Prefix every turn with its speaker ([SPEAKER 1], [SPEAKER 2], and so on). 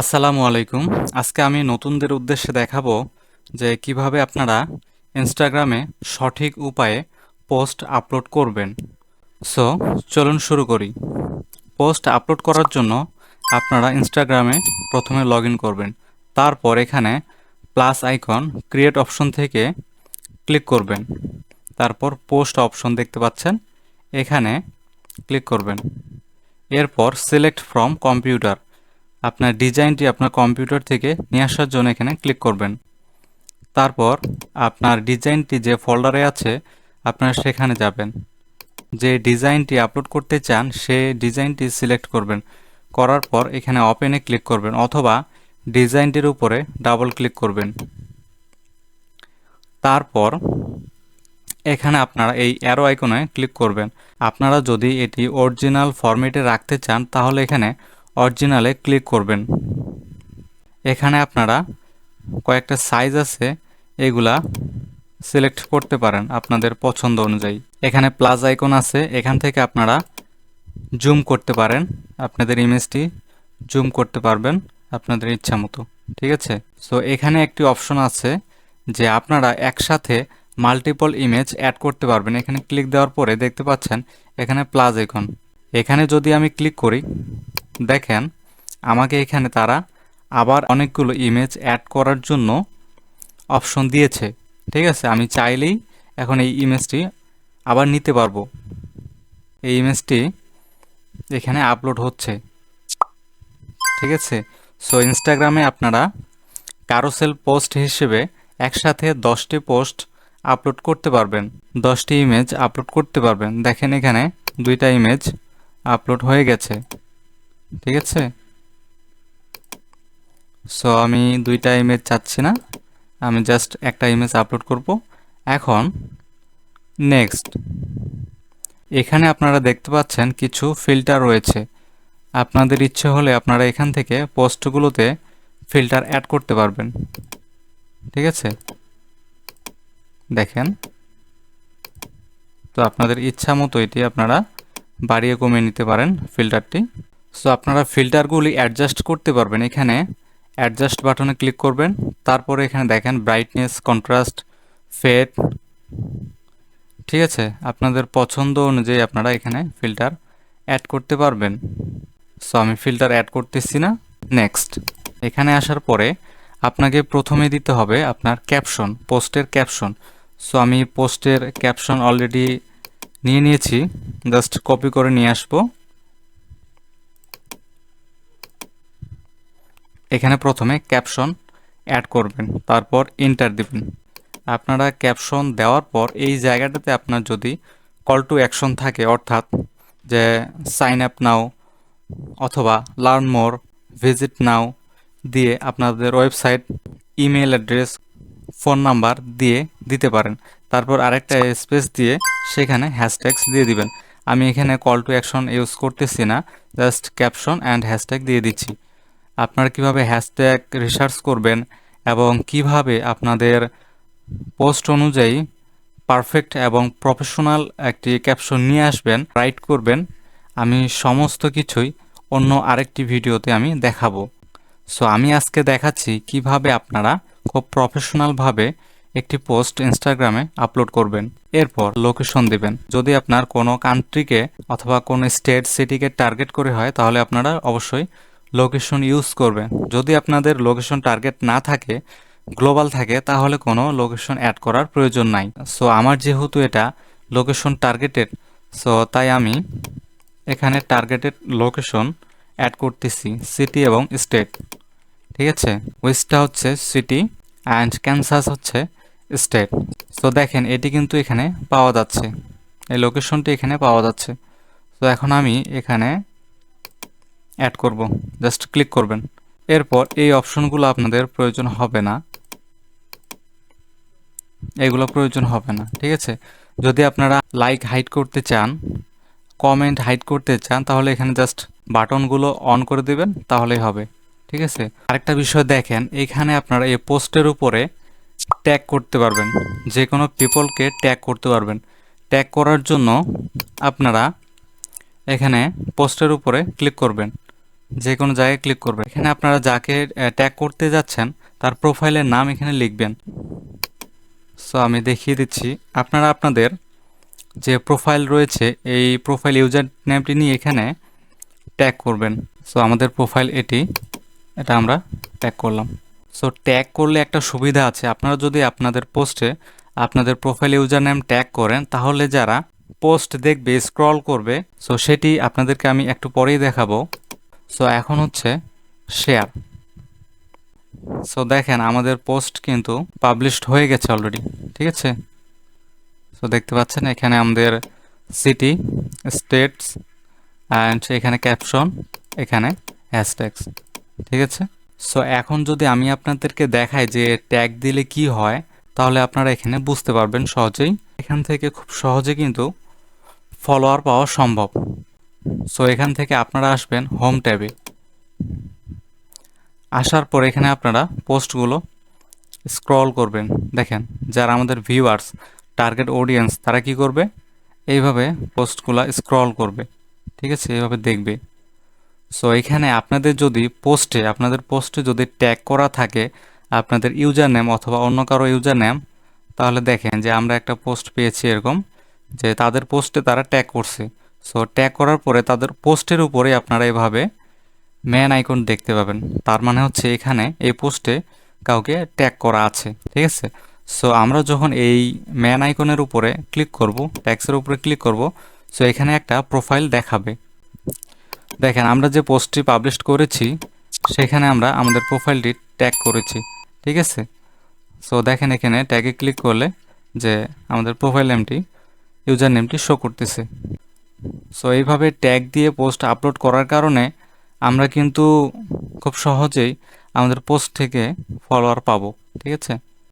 [SPEAKER 1] আসসালামু আলাইকুম। আজকে আমি নতুনদের উদ্দেশ্যে দেখাবো যে কীভাবে আপনারা ইনস্টাগ্রামে সঠিক উপায়ে পোস্ট আপলোড করবেন। সো চলুন শুরু করি। পোস্ট আপলোড করার জন্য আপনারা ইনস্টাগ্রামে প্রথমে লগ করবেন। তারপর এখানে প্লাস আইকন ক্রিয়েট অপশন থেকে ক্লিক করবেন। তারপর পোস্ট অপশন দেখতে পাচ্ছেন, এখানে ক্লিক করবেন। এরপর সিলেক্ট ফ্রম কম্পিউটার আপনার ডিজাইনটি আপনার কম্পিউটার থেকে নিয়ে আসার জন্য এখানে ক্লিক করবেন। তারপর আপনার ডিজাইনটি যে ফোল্ডারে আছে, আপনারা সেখানে যাবেন। যে ডিজাইনটি আপলোড করতে চান, সে ডিজাইনটি সিলেক্ট করবেন। করার পর এখানে ওপেনে ক্লিক করবেন অথবা ডিজাইনটির উপরে ডাবল ক্লিক করবেন। তারপর এখানে আপনারা এই অ্যারো আইকনে ক্লিক করবেন। আপনারা যদি এটি অরিজিনাল ফরম্যাটে রাখতে চান, তাহলে এখানে অরিজিনালে ক্লিক করবেন। এখানে আপনারা কয়েকটা সাইজ আছে, এগুলা সিলেক্ট করতে পারেন আপনাদের পছন্দ অনুযায়ী। এখানে প্লাস আইকন আছে, এখান থেকে আপনারা জুম করতে পারেন। আপনাদের ইমেজটি জুম করতে পারবেন আপনাদের ইচ্ছা মতো, ঠিক আছে? সো এখানে একটি অপশন আছে যে আপনারা একসাথে মাল্টিপল ইমেজ অ্যাড করতে পারবেন। এখানে ক্লিক দেওয়ার পরে দেখতে পাচ্ছেন এখানে প্লাস আইকন এখানে যদি আমি ক্লিক করি দেখেন, আমাকে এখানে তারা আবার অনেকগুলো ইমেজ অ্যাড করার জন্য অপশন দিয়েছে। ঠিক আছে, আমি চাইলেই এখন এই ইমেজটি আবার নিতে পারব। এই ইমেজটি এখানে আপলোড হচ্ছে। ঠিক আছে সো ইনস্টাগ্রামে আপনারা কারোসেল পোস্ট হিসেবে একসাথে দশটি পোস্ট আপলোড করতে পারবেন। দশটি ইমেজ আপলোড করতে পারবেন। দেখেন এখানে দুইটা ইমেজ আপলোড হয়ে গেছে। ঠিক আছে? সো আমি দুইটা ইমেজ চাচ্ছি না। আমি জাস্ট একটা ইমেজ আপলোড করব। এখন নেক্সট এখানে আপনারা দেখতে পাচ্ছেন কিছু ফিল্টার রয়েছে। আপনাদের ইচ্ছে হলে আপনারা এখান থেকে পোস্টগুলোতে ফিল্টার অ্যাড করতে পারবেন। ঠিক আছে? দেখেন। তো আপনাদের ইচ্ছা মতো এটি আপনারা বাড়িয়ে কমিয়ে নিতে পারেন ফিল্টারটি সো আপনারা ফিল্টারগুলি অ্যাডজাস্ট করতে পারবেন এখানে। অ্যাডজাস্ট বাটনে ক্লিক করবেন। তারপরে এখানে দেখেন ব্রাইটনেস কন্ট্রাস্ট ফেড ঠিক আছে? আপনাদের পছন্দ অনুযায়ী আপনারা এখানে ফিল্টার অ্যাড করতে পারবেন। সো আমি ফিল্টার অ্যাড করতেছি না। নেক্সট এখানে আসার পরে আপনাকে প্রথমে দিতে হবে আপনার ক্যাপশন পোস্টের ক্যাপশন সো আমি পোস্টের ক্যাপশন অলরেডি নিয়ে নিয়েছি। জাস্ট কপি করে নিয়ে আসব। এখানে প্রথমে ক্যাপশন অ্যাড করবেন, তারপর ইন্টার দিবেন। আপনারা ক্যাপশন দেওয়ার পর এই জায়গাটাতে আপনার যদি কল টু অ্যাকশন থাকে, অর্থাৎ যে সাইন আপ নাও অথবা লার্ন মোর ভিজিট নাও দিয়ে আপনাদের website email address phone number দিয়ে দিতে পারেন। তারপর আরেকটা স্পেস দিয়ে সেখানে হ্যাশট্যাগস দিয়ে দিবেন। আমি এখানে কল টু অ্যাকশন ইউজ করতেছি না জাস্ট ক্যাপশন অ্যান্ড হ্যাশট্যাগ দিয়ে দিচ্ছি। আপনারা কীভাবে হ্যাশট্যাগ রিসার্চ করবেন এবং কীভাবে আপনাদের পোস্ট অনুযায়ী পারফেক্ট এবং প্রফেশনাল একটি ক্যাপশন নিয়ে আসবেন রাইট করবেন, আমি সমস্ত কিছুই অন্য আরেকটি ভিডিওতে আমি দেখাবো। সো আমি আজকে দেখাচ্ছি কীভাবে আপনারা খুব প্রফেশনালভাবে একটি পোস্ট ইনস্টাগ্রামে আপলোড করবেন। এরপর লোকেশন দিবেন। যদি আপনার কোনো কান্ট্রিকে অথবা কোনো স্টেট সিটিকে টার্গেট করে হয়, তাহলে আপনারা অবশ্যই লোকেশন ইউজ করবেন যদি আপনাদের লোকেশন টার্গেট না থাকে গ্লোবাল থাকে, তাহলে কোনো লোকেশন অ্যাড করার প্রয়োজন নাই। সো আমার যেহেতু এটা লোকেশন টার্গেটেড সো তাই আমি এখানে টার্গেটেড লোকেশন অ্যাড করতেছি সিটি এবং স্টেট ঠিক আছে? ওয়েস্টটা হচ্ছে সিটি অ্যান্ড ক্যান্সাস হচ্ছে স্টেট সো দেখেন, এটি কিন্তু এখানে পাওয়া যাচ্ছে। এই লোকেশনটি এখানে পাওয়া যাচ্ছে। তো এখন আমি এখানে অ্যাড করব। জাস্ট ক্লিক করবেন। এরপর এই অপশনগুলো আপনাদের প্রয়োজন হবে না। এগুলো প্রয়োজন হবে না, ঠিক আছে? যদি আপনারা লাইক হাইড করতে চান কমেন্ট হাইড করতে চান, তাহলে এখানে জাস্ট বাটনগুলো অন করে দেবেন, তাহলেই হবে, ঠিক আছে? আরেকটা বিষয় দেখেন, এখানে আপনারা এই পোস্টের উপরে ট্যাগ করতে পারবেন। যে কোনো পিপলকে ট্যাগ করতে পারবেন। ট্যাগ করার জন্য আপনারা এখানে পোস্টের উপরে ক্লিক করবেন। যে কোনো জায়গায় ক্লিক করবেন এখানে আপনারা যাকে ট্যাগ করতে যাচ্ছেন, তার প্রোফাইলের নাম এখানে লিখবেন। সো আমি দেখিয়ে দিচ্ছি। আপনারা আপনাদের যে প্রোফাইল রয়েছে, এই প্রোফাইল ইউজার নেমটি নিয়ে এখানে ট্যাগ করবেন। সো আমাদের প্রোফাইল এটি, এটা আমরা ট্যাগ করলাম। সো ট্যাগ করলে একটা সুবিধা আছে। আপনারা যদি আপনাদের পোস্টে আপনাদের প্রোফাইল ইউজার নেম ট্যাগ করেন, তাহলে যারা পোস্ট দেখবে স্ক্রল করবে সো সেটি আপনাদেরকে আমি একটু পরেই দেখাবো। সো এখন হচ্ছে শেয়ার সো দেখেন আমাদের পোস্ট কিন্তু পাবলিশড হয়ে গেছে অলরেডি ঠিক আছে? সো দেখতে পাচ্ছেন এখানে আমাদের সিটি স্টেটস অ্যান্ড এখানে ক্যাপশন এখানে হ্যাশট্যাগস ঠিক আছে? সো এখন যদি আমি আপনাদেরকে দেখাই যে ট্যাগ দিলে কি হয়, তাহলে আপনারা এখানে বুঝতে পারবেন সহজেই। এখান থেকে খুব সহজে কিন্তু ফলোয়ার পাওয়া সম্ভব। সো এখান থেকে আপনারা আসবেন হোম ট্যাবে। আসার পর এখানে আপনারা পোস্টগুলো স্ক্রল করবেন। দেখেন, যারা আমাদের ভিউয়ার্স টার্গেট অডিয়েন্স তারা কি করবে? এইভাবে পোস্টগুলো স্ক্রল করবে। ঠিক আছে? এইভাবে দেখবে। সো এখানে আপনাদের যদি পোস্টে, আপনাদের পোস্টে যদি ট্যাগ করা থাকে আপনাদের ইউজার নেম অথবা অন্য কারও ইউজার নেম তাহলে দেখেন যে আমরা একটা পোস্ট পেয়েছি এরকম, যে তাদের পোস্টে তারা ট্যাগ করছে। সো ট্যাগ করার পরে তাদের পোস্টের উপরে আপনারা এভাবে ম্যান আইকন দেখতে পাবেন। তার মানে হচ্ছে এখানে এই পোস্টে কাউকে ট্যাগ করা আছে, ঠিক আছে? সো আমরা যখন এই ম্যান আইকনের উপরে ক্লিক করব ট্যাক্সের উপরে ক্লিক করব সো এখানে একটা প্রোফাইল দেখাবে। দেখেন, আমরা যে পোস্টটি পাবলিশ করেছি, সেখানে আমরা আমাদের প্রোফাইলটি ট্যাগ করেছি, ঠিক আছে? সো দেখেন এখানে ট্যাগে ক্লিক করলে যে আমাদের প্রোফাইল নেমটি ইউজার নেমটি শো করতেছে। সো এইভাবে ট্যাগ দিয়ে পোস্ট আপলোড করার কারণে আমরা কিন্তু খুব সহজেই আমাদের পোস্ট থেকে ফলোয়ার পাবো, ঠিক আছে?